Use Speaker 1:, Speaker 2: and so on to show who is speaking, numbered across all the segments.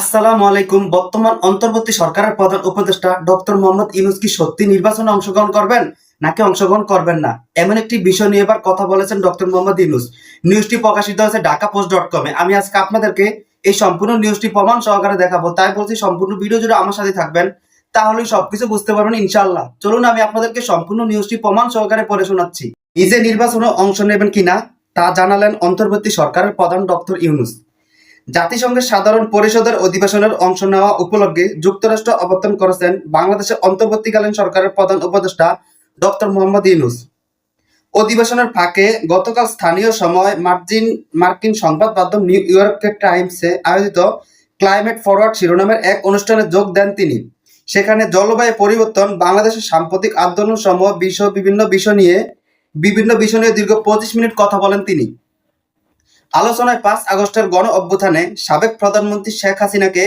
Speaker 1: আসসালামু আলাইকুম। বর্তমান অন্তর্বর্তী সরকারের প্রধান উপদেষ্টা ডক্টর মোহাম্মদ ইউনুস কি সত্যি নির্বাচনে অংশগ্রহণ করবেন, নাকি অংশগ্রহণ করবেন না? এমন একটি বিষয় নিয়ে এবার কথা বলেছেন ডক্টর মোহাম্মদ ইউনুস। নিউজটি প্রকাশিত হয়েছে ঢাকা পোস্ট ডট কমে আমি আজকে আপনাদেরকে এই সম্পূর্ণ নিউজটি প্রমাণ সহকারে দেখাবো। তাই বলছি সম্পূর্ণ ভিডিও জুড়ে আমার সাথে থাকবেন, তাহলেই সবকিছু বুঝতে পারবেন ইনশাল্লাহ চলুন আমি আপনাদেরকে সম্পূর্ণ নিউজটি প্রমাণ সহকারে পড়ে শোনাচ্ছি। নিজে নির্বাচনে অংশ নেবেন কিনা, তা জানালেন অন্তর্বর্তী সরকারের প্রধান ডক্টর ইউনুস। জাতিসংঘের সাধারণ পরিষদের অধিবেশনের অংশ নেওয়া উপলক্ষে যুক্তরাষ্ট্র অবতরণ করেছেন বাংলাদেশের অন্তর্বর্তীকালীন সরকারের প্রধান উপদেষ্টা ডক্টর মোহাম্মদ ইউনুস। অধিবেশনের ফাঁকে গতকাল স্থানীয় সময় মার্জিন, মার্কিন সংবাদ মাধ্যম নিউ ইয়র্কের টাইমসে আয়োজিত ক্লাইমেট ফরওয়ার্ড শিরোনামের এক অনুষ্ঠানে যোগ দেন তিনি। সেখানে জলবায়ু পরিবর্তন, বাংলাদেশের সাম্প্রতিক আন্দোলন সমূহ বিষয়, বিভিন্ন বিষয় নিয়ে, বিভিন্ন বিষয় নিয়ে দীর্ঘ পঁচিশ মিনিট কথা বলেন তিনি। আলোচনায় পাঁচ আগস্টের গণ অভ্যুত্থানে সাবেক প্রধানমন্ত্রী শেখ হাসিনাকে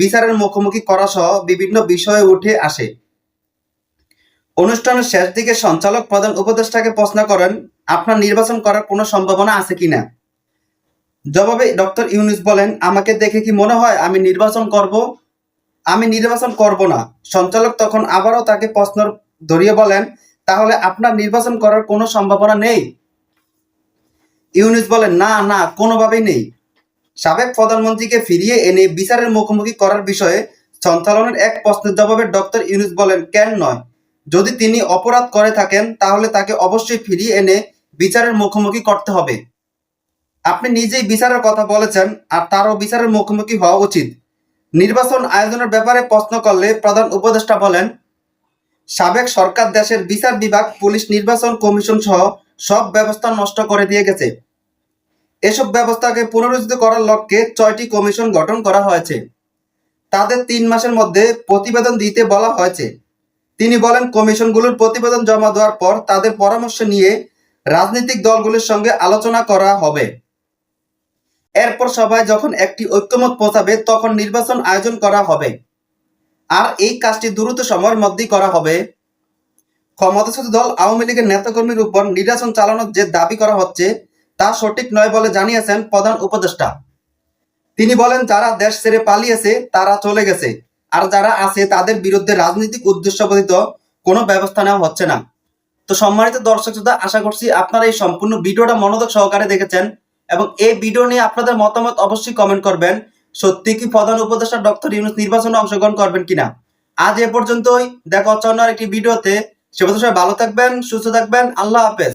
Speaker 1: বিচারের মুখোমুখি করা সহ বিভিন্ন বিষয়ে উঠে আসে। অনুষ্ঠানের শেষ দিকে সঞ্চালক প্রধান উপদেষ্টাকে প্রশ্ন করেন, আপনার নির্বাচন করার কোনো সম্ভাবনা আছে কিনা জবাবে ডক্টর ইউনুস বলেন, আমাকে দেখে কি মনে হয় আমি নির্বাচন করব? আমি নির্বাচন করব না। সঞ্চালক তখন আবারও তাকে প্রশ্ন ধরিয়ে বলেন, তাহলে আপনার নির্বাচন করার কোনো সম্ভাবনা নেই? ইউনুস বলেন, না না, কোনোভাবেই নেই। সাবেক প্রধানমন্ত্রীকে ফিরিয়ে এনে বিচারের মুখোমুখি করার বিষয়ে সঞ্চালনের এক প্রশ্নের জবাবে ডক্টর ইউনুস বলেন, কেন নয়? যদি তিনি অপরাধ করে থাকেন, তাহলে তাকে অবশ্যই ফিরিয়ে এনে বিচারের মুখোমুখি করতে হবে। আপনি নিজেই বিচারের কথা বলেছেন, আর তারও বিচারের মুখোমুখি হওয়া উচিত। নির্বাচন আয়োজনের ব্যাপারে প্রশ্ন করলে প্রধান উপদেষ্টা বলেন, সাবেক সরকার, দেশের বিচার বিভাগ, পুলিশ, নির্বাচন কমিশন সহ সব ব্যবস্থা নষ্ট করে দিয়ে গেছে। এসব ব্যবস্থাকে পুনরুজ্জিত করার লক্ষ্যে ছয়টি কমিশন গঠন করা হয়েছে। তাদের তিন মাসের মধ্যে প্রতিবেদন দিতে বলা হয়েছে। তিনি বলেন, কমিশনগুলোর প্রতিবেদন জমা দেওয়ার পর তাদের পরামর্শ নিয়ে রাজনৈতিক দলগুলোর সঙ্গে আলোচনা করা হবে। এরপর সবাই যখন একটি ঐক্যমত পৌঁছাবে, তখন নির্বাচন আয়োজন করা হবে। আর এই কাজটি দ্রুত সময়ের মধ্যেই করা হবে। ক্ষমতাচ্যুত দল আওয়ামী লীগের নেতাকর্মীর উপর নির্বাচন চালানোর যে দাবি করা হচ্ছে তা সঠিক নয় বলে জানিয়েছেন প্রধান উপদেষ্টা। তিনি বলেন, যারা দেশ ছেড়ে পালিয়েছে, তারা চলে গেছে। আর যারা আছে, তাদের বিরুদ্ধে রাজনৈতিক উদ্দেশ্যবদিত কোনো ব্যবস্থা নেওয়া হচ্ছে না। তো সম্মানিত দর্শক শ্রোতা, আশা করছি আপনারা এই সম্পূর্ণ ভিডিওটা মনোযোগ সহকারে দেখেছেন এবং এই ভিডিও নিয়ে আপনাদের মতামত অবশ্যই কমেন্ট করবেন। সত্যি কি প্রধান উপদেষ্টা ডক্টর ইউনুস নির্বাচনে অংশগ্রহণ করবেন কিনা? আজ এ পর্যন্তই। দেখা হচ্ছে অন্য একটি ভিডিওতে। সে বছর ভালো থাকবেন, সুস্থ থাকবেন। আল্লাহ হাফেজ।